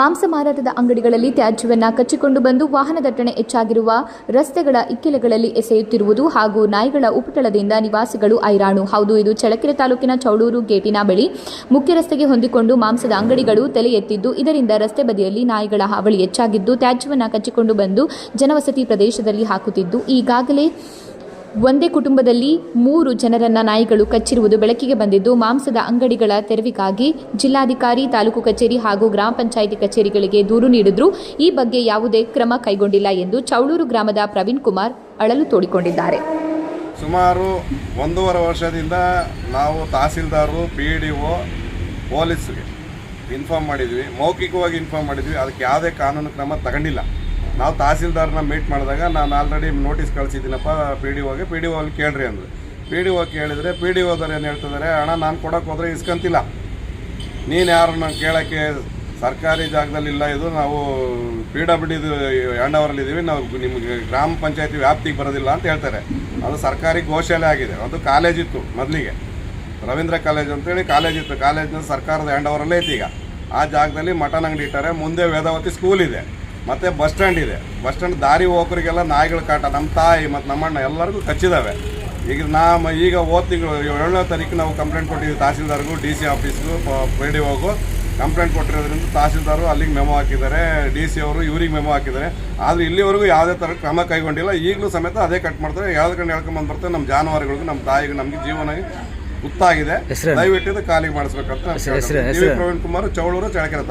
ಮಾಂಸ ಮಾರಾಟದ ಅಂಗಡಿಗಳಲ್ಲಿ ತ್ಯಾಜ್ಯವನ್ನು ಕಚ್ಚಿಕೊಂಡು ಬಂದು ವಾಹನ ದಟ್ಟಣೆ ಹೆಚ್ಚಾಗಿರುವ ರಸ್ತೆಗಳ ಇಕ್ಕೆಲೆಗಳಲ್ಲಿ ಎಸೆಯುತ್ತಿರುವುದು ಹಾಗೂ ನಾಯಿಗಳ ಉಪಟಳದಿಂದ ನಿವಾಸಿಗಳು ಐರಾಣು ಹೌದು, ಇದು ಚಳಕೆರೆ ತಾಲೂಕಿನ ಚೌಡೂರು ಗೇಟಿನ ಬಳಿ ಮುಖ್ಯ ರಸ್ತೆಗೆ ಹೊಂದಿಕೊಂಡು ಮಾಂಸದ ಅಂಗಡಿಗಳು ತಲೆ ಎತ್ತಿದ್ದು, ಇದರಿಂದ ರಸ್ತೆ ಬದಿಯಲ್ಲಿ ನಾಯಿಗಳ ಹಾವಳಿ ಹೆಚ್ಚಾಗಿದ್ದು, ತ್ಯಾಜ್ಯವನ್ನು ಕಚ್ಚಿಕೊಂಡು ಬಂದು ಜನವಸತಿ ಪ್ರದೇಶದಲ್ಲಿ ಹಾಕುತ್ತಿದ್ದು, ಈಗಾಗಲೇ ಒಂದೇ ಕುಟುಂಬದಲ್ಲಿ ಮೂರು ಜನರನ್ನ ನಾಯಿಗಳು ಕಚ್ಚಿರುವುದು ಬೆಳಕಿಗೆ ಬಂದಿದ್ದು, ಮಾಂಸದ ಅಂಗಡಿಗಳ ತೆರವಿಗಾಗಿ ಜಿಲ್ಲಾಧಿಕಾರಿ, ತಾಲೂಕು ಕಚೇರಿ ಹಾಗೂ ಗ್ರಾಮ ಪಂಚಾಯಿತಿ ಕಚೇರಿಗಳಿಗೆ ದೂರು ನೀಡಿದ್ರು. ಈ ಬಗ್ಗೆ ಯಾವುದೇ ಕ್ರಮ ಕೈಗೊಂಡಿಲ್ಲ ಎಂದು ಚೌಳೂರು ಗ್ರಾಮದ ಪ್ರವೀಣ್ ಕುಮಾರ್ ಅಳಲು ತೋಡಿಕೊಂಡಿದ್ದಾರೆ. ಸುಮಾರು ಒಂದೂವರೆ ವರ್ಷದಿಂದ ನಾವು ತಹಸೀಲ್ದಾರರು, ಪಿ ಡಿ ಒ, ಪೊಲೀಸ್ಗೆ ಇನ್ಫಾರ್ಮ್ ಮಾಡಿದ್ವಿ. ಮೌಖಿಕವಾಗಿ ಇನ್ಫಾರ್ಮ್ ಮಾಡಿದ್ವಿ. ಅದಕ್ಕೆ ಯಾವುದೇ ಕಾನೂನು ಕ್ರಮ ತಗೊಂಡಿಲ್ಲ. ನಾವು ತಹಸೀಲ್ದಾರನ್ನ ಮೀಟ್ ಮಾಡಿದಾಗ ನಾನು ಆಲ್ರೆಡಿ ನೋಟಿಸ್ ಕಳಿಸಿದ್ದೀನಪ್ಪ ಪಿ ಡಿ ಒಗೆ ಪಿ ಡಿ ಒಲ್ಲಿ ಕೇಳ್ರಿ ಅಂದರು ಪಿ ಡಿ ಒ ಕೇಳಿದರೆ ಪಿ ಡಿ ಒದವ್ರು ಏನು ಹೇಳ್ತಿದ್ದಾರೆ ಹಣ ನಾನು ಕೊಡೋಕೆ ಹೋದರೆ ಇಸ್ಕೊಂತಿಲ್ಲ. ನೀನು ಯಾರನ್ನ ಕೇಳೋಕ್ಕೆ ಸರ್ಕಾರಿ ಜಾಗದಲ್ಲಿ ಇಲ್ಲ ಇದು, ನಾವು ಪಿ ಡಬ್ಲ್ಯೂ ಡಿದು ಹ್ಯಾಂಡ್ ನಾವು ನಿಮಗೆ ಗ್ರಾಮ ಪಂಚಾಯತಿ ವ್ಯಾಪ್ತಿಗೆ ಬರೋದಿಲ್ಲ ಅಂತ ಹೇಳ್ತಾರೆ. ಅದು ಸರ್ಕಾರಿ ಗೋಶಾಲೆ ಆಗಿದೆ. ಅದು ಕಾಲೇಜ್ ಇತ್ತು ಮೊದಲಿಗೆ. ರವೀಂದ್ರ ಕಾಲೇಜ್ ಅಂತೇಳಿ ಕಾಲೇಜ್ ಇತ್ತು. ಕಾಲೇಜ್ನ ಸರ್ಕಾರದ ಹ್ಯಾಂಡ್ ಓವರಲ್ಲೇ ಐತಿ ಈಗ. ಆ ಜಾಗದಲ್ಲಿ ಮಟನ್ ಅಂಗಡಿ ಇಟ್ಟಾರೆ, ಮುಂದೆ ವೇದಾವತಿ ಸ್ಕೂಲ್ ಇದೆ. ಮತ್ತು ಬಸ್ ಸ್ಟ್ಯಾಂಡ್ ಇದೆ. ಬಸ್ ಸ್ಟ್ಯಾಂಡ್ ದಾರಿ ಹೋಗೋರಿಗೆಲ್ಲ ನಾಯಿಗಳ ಕಾಟ ನಮ್ಮ ತಾಯಿ ಮತ್ತು ನಮ್ಮಣ್ಣ ಎಲ್ಲರಿಗೂ ಕಚ್ಚಿದಾವೆ. ಈಗ ನಾವು ಈಗ ಹೋದ ತಿಂಗಳು ಏಳನೇ ತಾರೀಕು ನಾವು ಕಂಪ್ಲೇಂಟ್ ಕೊಟ್ಟಿದ್ದೀವಿ ತಹಸೀಲ್ದಾರ್ಗೂ ಡಿ ಸಿ ಆಫೀಸ್ಗೂ ಪಿ ಡಿ ಒಗೂ. ಕಂಪ್ಲೇಂಟ್ ಕೊಟ್ಟಿರೋದ್ರಿಂದ ತಹಸೀಲ್ದಾರು ಅಲ್ಲಿಗೆ ಮೆಮೊ ಹಾಕಿದ್ದಾರೆ. ಡಿ ಸಿ ಅವರು ಇವ್ರಿಗೆ ಮೆಮೊ ಹಾಕಿದ್ದಾರೆ. ಆದರೆ ಇಲ್ಲಿವರೆಗೂ ಯಾವುದೇ ಥರ ಕ್ರಮ ಕೈಗೊಂಡಿಲ್ಲ. ಈಗಲೂ ಸಮೇತ ಅದೇ ಕಟ್ ಮಾಡ್ತಾರೆ. ಯಾವ್ದಕ್ಕೆ ಹೇಳ್ಕೊಂಬಂದು ಬರ್ತಾರೆ. ನಮ್ಮ ಜಾನುವಾರುಗಳಿಗೂ ನಮ್ಮ ತಾಯಿಗೆ ನಮಗೆ ಜೀವನ ಗೊತ್ತಾಗಿದೆ. ದಯವಿಟ್ಟಿದ್ದು ದಯವಿಟ್ಟು ಖಾಲಿ ಮಾಡಿಸ್ಬೇಕಂತ ಪ್ರವೀಣ್ ಕುಮಾರ್ ಚೌಳೂರು ಚಳಕೆರೆ